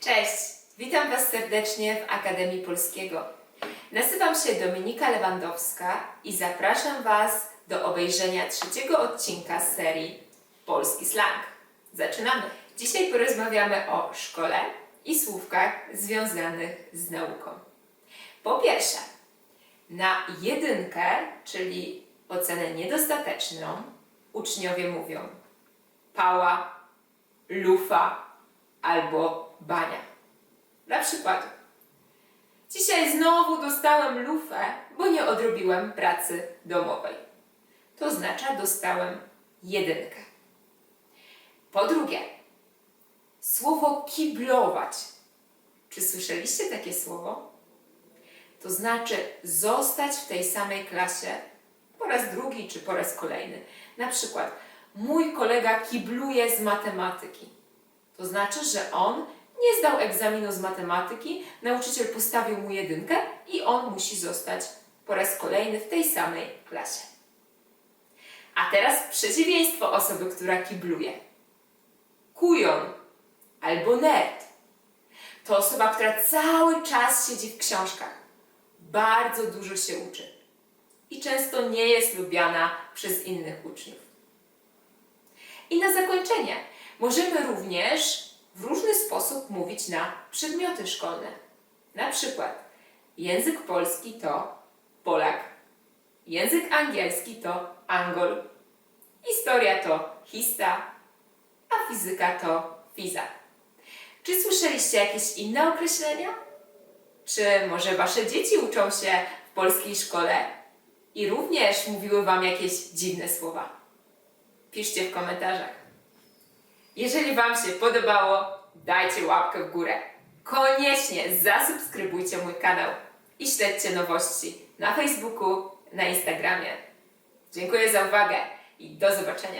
Cześć, witam Was serdecznie w Akademii Polskiego. Nazywam się Dominika Lewandowska i zapraszam Was do obejrzenia trzeciego odcinka serii Polski Slang. Zaczynamy! Dzisiaj porozmawiamy o szkole i słówkach związanych z nauką. Po pierwsze, na jedynkę, czyli ocenę niedostateczną, uczniowie mówią pała, lufa albo bania. Dla przykładu. Dzisiaj znowu dostałem lufę, bo nie odrobiłem pracy domowej. To oznacza dostałem jedynkę. Po drugie, słowo kiblować. Czy słyszeliście takie słowo? To znaczy zostać w tej samej klasie po raz drugi czy po raz kolejny. Na przykład, mój kolega kibluje z matematyki. To znaczy, że on nie zdał egzaminu z matematyki, nauczyciel postawił mu jedynkę i on musi zostać po raz kolejny w tej samej klasie. A teraz przeciwieństwo osoby, która kibluje. Kujon albo nerd. To osoba, która cały czas siedzi w książkach. Bardzo dużo się uczy. I często nie jest lubiana przez innych uczniów. I na zakończenie możemy również sposób mówić na przedmioty szkolne. Na przykład język polski to Polak, język angielski to Angol, historia to Hista, a fizyka to Fiza. Czy słyszeliście jakieś inne określenia? Czy może wasze dzieci uczą się w polskiej szkole i również mówiły wam jakieś dziwne słowa? Piszcie w komentarzach. Jeżeli Wam się podobało, dajcie łapkę w górę. Koniecznie zasubskrybujcie mój kanał i śledźcie nowości na Facebooku, na Instagramie. Dziękuję za uwagę i do zobaczenia.